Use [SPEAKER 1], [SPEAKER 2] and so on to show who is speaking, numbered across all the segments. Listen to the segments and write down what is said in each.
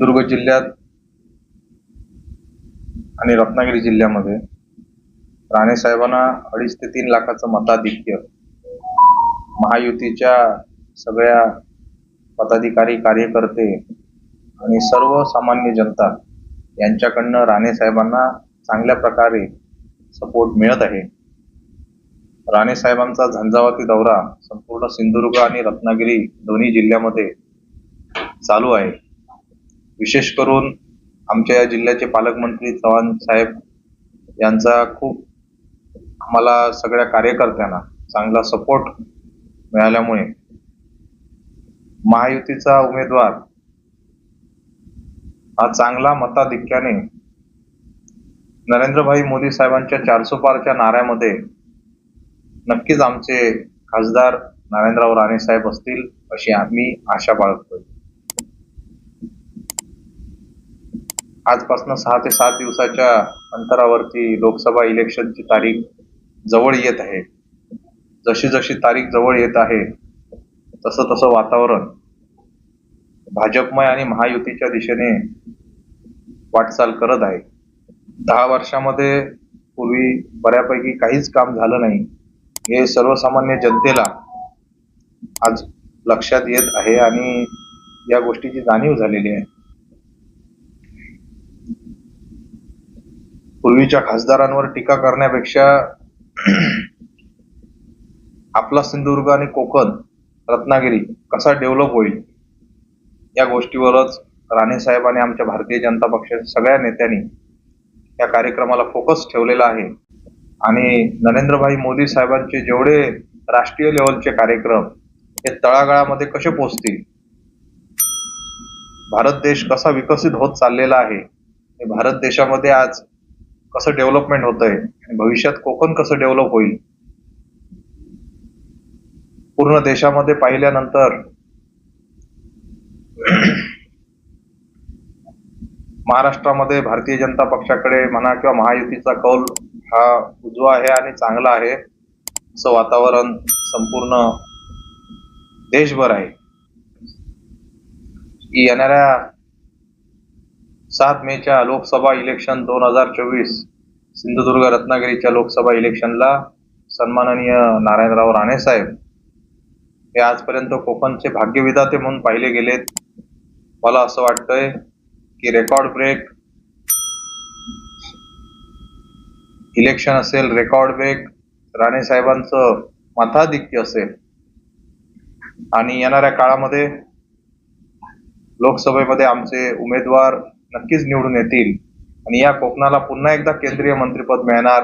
[SPEAKER 1] दुर्ग जिल्ह्यात आणि रत्नागिरी जिल्ह्यामध्ये राणे साहेबांना अडीच ते तीन लाखाचं मताधिक्य महायुतीच्या सगळ्या पदाधिकारी कार्यकर्ते आणि सर्वसामान्य जनता यांच्याकडनं राणे साहेबांना चांगल्या प्रकारे सपोर्ट मिळत आहे. राणे साहेबांचा झंझावाती दौरा संपूर्ण सिंधुदुर्ग आणि रत्नागिरी दोन्ही जिल्ह्यामध्ये चालू आहे. विशेष करून आमच्या या जिल्ह्याचे पालकमंत्री चव्हाण साहेब यांचा खूप आम्हाला सगळ्या कार्यकर्त्यांना चांगला सपोर्ट मिळाल्यामुळे महायुतीचा उमेदवार हा चांगला मताधिक्याने नरेंद्रभाई मोदी साहेबांच्या चारसो पारच्या नाऱ्यामध्ये नक्कीच आमचे खासदार नारायणराव राणे साहेब असतील अशी आम्ही आशा बाळगतोय. आजपासून सहा ते सात दिवसाच्या अंतरावरती लोकसभा इलेक्शनची तारीख जवळ येत आहे. जशी जशी तारीख जवळ येत आहे तसं तसं वातावरण भाजपमय आणि महायुतीच्या दिशेने वाटचाल करत आहे. दहा वर्षामध्ये पूर्वी बऱ्यापैकी काहीच काम झालं नाही. हे सर्वसामान्य जनतेला आज लक्षात येत आहे आणि या गोष्टीची जाणीव झालेली आहे. पूर्वीच्या खासदारांवर टीका करण्यापेक्षा आपला सिंधुदुर्ग आणि कोकण रत्नागिरी कसा डेव्हलप होईल या गोष्टीवरच राणे साहेब आणि आमच्या भारतीय जनता पक्षाच्या सगळ्या नेत्यांनी या कार्यक्रमाला फोकस ठेवलेला आहे. आणि नरेंद्रभाई मोदी साहेबांचे जेवढे राष्ट्रीय लेवलचे कार्यक्रम हे तळागाळामध्ये कसे पोहोचतील? भारत देश कसा विकसित होत चाललेला आहे? हे भारत देशामध्ये आज कसं डेव्हलपमेंट होत आहे आणि भविष्यात कोकण कसं डेव्हलप होईल? पूर्ण देशामध्ये पाहिल्यानंतर महाराष्ट्रामध्ये भारतीय जनता पक्षाकडे म्हणा किंवा महायुतीचा कौल हा उजवा आहे आणि चांगला आहे. असं वातावरण संपूर्ण देशभर आहे. येणाऱ्या सात मेच्या लोकसभा इलेक्शन दोन हजार चोवीस सिंधुदुर्ग रत्नागिरीच्या लोकसभा इलेक्शनला सन्माननीय नारायणराव राणे साहेब. हे आजपर्यंत कोकणचे भाग्यविधाते म्हणून पाहिले गेलेत. मला असं वाटतंय की रेकॉर्ड ब्रेक इलेक्शन असेल रेकॉर्ड ब्रेक राणे साहेबांचं मताधिक्य असेल. आणि येणाऱ्या काळामध्ये लोकसभेमध्ये आमचे उमेदवार नक्कीच निवडून येतील. आणि या कोकणाला पुन्हा एकदा केंद्रीय मंत्रीपद मिळणार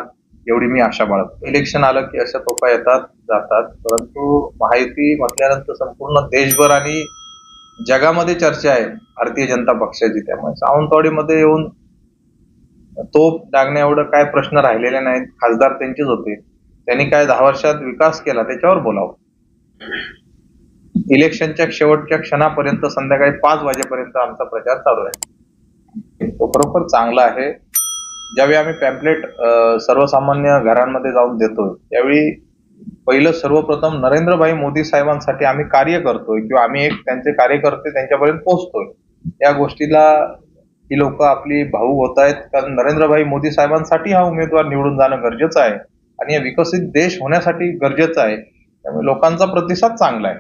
[SPEAKER 1] एवढी मी आशा बाळगतो. इलेक्शन आलं की अशा तोफा येतात जातात. परंतु माहिती म्हटल्यानंतर संपूर्ण देशभर आणि जगामध्ये चर्चा आहे भारतीय जनता पक्षाची. त्यामुळे सावंतवाडीमध्ये येऊन तोप डागण्या एवढं काय प्रश्न राहिलेले नाहीत. खासदार त्यांचेच होते. त्यांनी काय दहा वर्षात विकास केला त्याच्यावर बोलावं. इलेक्शनच्या शेवटच्या क्षणापर्यंत संध्याकाळी पाच वाजेपर्यंत आमचा प्रचार चालू आहे. तो खरोखर चांगला आहे. ज्यावेळी आम्ही पॅम्पलेट सर्वसामान्य घरांमध्ये जाऊन देतोय त्यावेळी पहिलं सर्वप्रथम नरेंद्रभाई मोदी साहेबांसाठी आम्ही कार्य करतोय किंवा आम्ही एक त्यांचे कार्यकर्ते त्यांच्यापर्यंत पोहोचतोय. या गोष्टीला ही लोक आपली भाऊ होत आहेत. कारण नरेंद्रभाई मोदी साहेबांसाठी हा उमेदवार निवडून जाणं गरजेचं आहे. आणि या विकसित देश होण्यासाठी गरजेचं आहे. त्यामुळे लोकांचा प्रतिसाद चांगला आहे.